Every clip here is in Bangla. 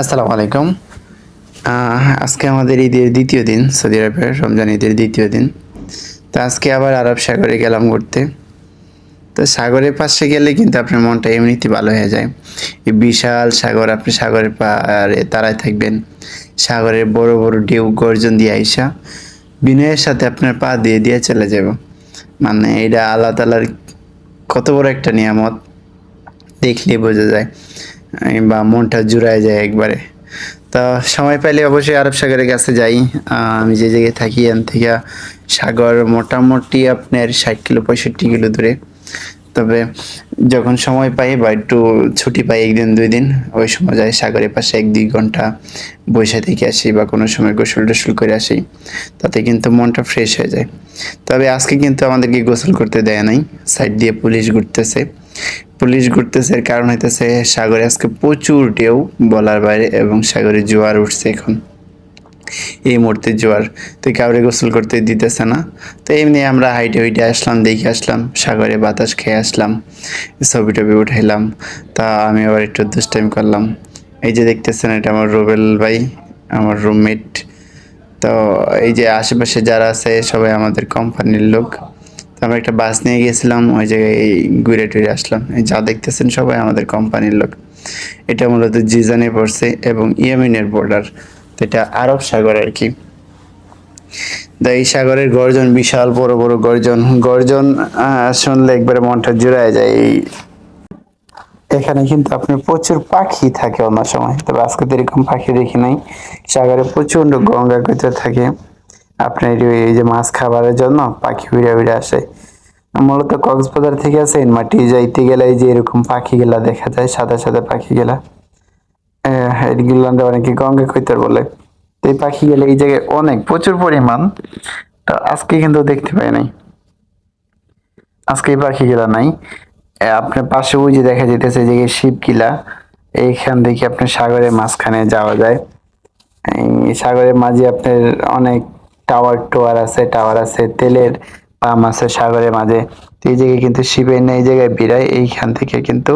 আসসালামু আলাইকুম। আজকে আমাদের ঈদের দ্বিতীয় দিন, সৌদি আরবের রমজান ঈদের দ্বিতীয় দিন। তো আজকে আবার আরব সাগরে গেলাম ঘুরতে। তো সাগরের পাশে গেলে কিন্তু আপনার মনটা এমনিতে ভালো হয়ে যায়। এই বিশাল সাগর, আপনি সাগরের পাড়ে তারায় থাকবেন। সাগরের বড় বড় ঢেউ, গর্জন দিয়ে আইসা বিনয়ের সাথে আপনার পা দিয়ে দিয়ে চলে যাব। মানে এটা আল্লাহ তালার কত বড় একটা নিয়ামত দেখলে বোঝা যায়। বা মনটা জুড়ায় যায় একবারে। তো সময় পাইলে অবশ্যই আরব সাগরের কাছে যাই। আমি যে জায়গায় থাকি, এখান থেকে সাগর মোটামুটি আপনার ষাট কিলো, পঁয়ষট্টি কিলো দূরে। তবে যখন সময় পাই বা একটু ছুটি পাই একদিন, দুই দিন, ওই সময় যাই সাগরের পাশে এক দুই ঘণ্টা বসে থেকে আসি বা কোনো সময় গোসল টোসল করে আসি। তাতে কিন্তু মনটা ফ্রেশ হয়ে যায়। তবে আজকে কিন্তু আমাদেরকে গোসল করতে দেয় নাই। সাইড দিয়ে পুলিশ ঘুরতেছে। পুলিশ ঘুরতেছে, এর কারণ হইতেছে সাগরে আজকে প্রচুর ঢেউ বলার বাইরে এবং সাগরে জোয়ার উঠছে এখন। এই মুহূর্তে জোয়ার, তো কাউরে গোসল করতে দিতেছে না। তো এমনি আমরা হাইটে হাইটে আসলাম, দেখে আসলাম, সাগরে বাতাস খেয়ে আসলাম, ছবি টবি উঠাইলাম। তা আমি আবার একটু দুষ্টাইম করলাম। এই যে দেখতেছেন, এটা আমার রুবেল ভাই, আমার রুমমেট। তো এই যে আশেপাশে যারা আছে, সবাই আমাদের কোম্পানির লোক। তো আমরা একটা বাস নিয়ে গিয়েছিলাম, ওই জায়গায় ঘুরে টুরে আসলাম। যা দেখতেছেন সবাই আমাদের কোম্পানির লোক। এটা মূলত জিজানে পড়ছে এবং ইয়েমেনের বর্ডার তো এটা আরব সাগর আর কি। এই সাগরের গর্জন বিশাল, বড় বড় গর্জন। গর্জন শুনলে একবারে মনটা জুড়ায় যায়। এই এখানে কিন্তু আপনি প্রচুর পাখি থাকে অন্য সময়। তবে আজকে তো এরকম পাখি দেখি নাই। সাগরে প্রচণ্ড গঙ্গা করতে থাকে। আপনার এই যে মাছ খাবারের জন্য পাখি উড়ে উড়ে আসে। মূলত কক্সবাজার থেকে আসেন মাটি যাইতে গেলে যে এরকম পাখিগুলা দেখা যায়, সাদা সাদা পাখিগুলা। এগুলো অনেকে গঙ্গা কৈতর বলে। এই পাখিগুলো এই জায়গায় অনেক, প্রচুর পরিমাণ। তো আজকে কিন্তু দেখতে পাই নাই। আজকে এই পাখিগুলা নাই। আপনার পাশে যে দেখা যেতেছে যে শিবকিলা এইখান থেকে আপনার সাগরের মাঝখানে যাওয়া যায়। এই সাগরের মাঝে আপনার অনেক টাওয়ার টোয়ার আছে, টাওয়ার আছে, তেলের পাম আছে সাগরের মাঝে। এই জায়গায় কিন্তু শিবের এই জায়গায় বিরায় এইখান থেকে কিন্তু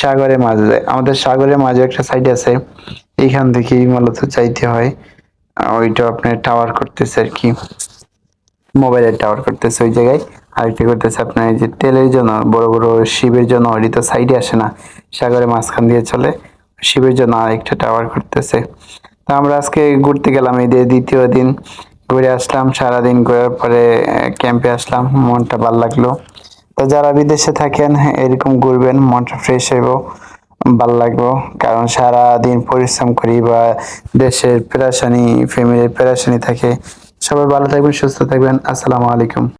সাগরের মাঝে যায়। আমাদের সাগরের মাঝে একটা সাইড আছে, এইখান থেকেই মূলত চাইতে হয়। ওইটা আপনার টাওয়ার করতেছে আর কি। মোবাইলের টাওয়ার করতেছে ওই জায়গায়। আরেকটা করতেছে আপনার এই যে তেলের জন্য, বড় বড় শিবের জন্য, ওইটি তো সাইডে আসে না। সাগরের মাঝখান দিয়ে চলে, শিবের জন্য আরেকটা টাওয়ার করতেছে। তো আমরা আজকে ঘুরতে গেলাম, এই দ্বিতীয় দিন। ঘুরে আসলাম, সারাদিন ঘোরার পরে ক্যাম্পে আসলাম, মনটা ভালো লাগল। তো যারা বিদেশে থাকেন, এরকম ঘুরবেন, মনটা ফ্রেশ হইব, ভালো লাগবো। কারণ সারাদিন পরিশ্রম করি বা দেশের পেরাশানি ফ্যামিলির পেরাশানি থাকে, সবাই ভালো থাকবেন, সুস্থ থাকবেন। আসসালামু আলাইকুম।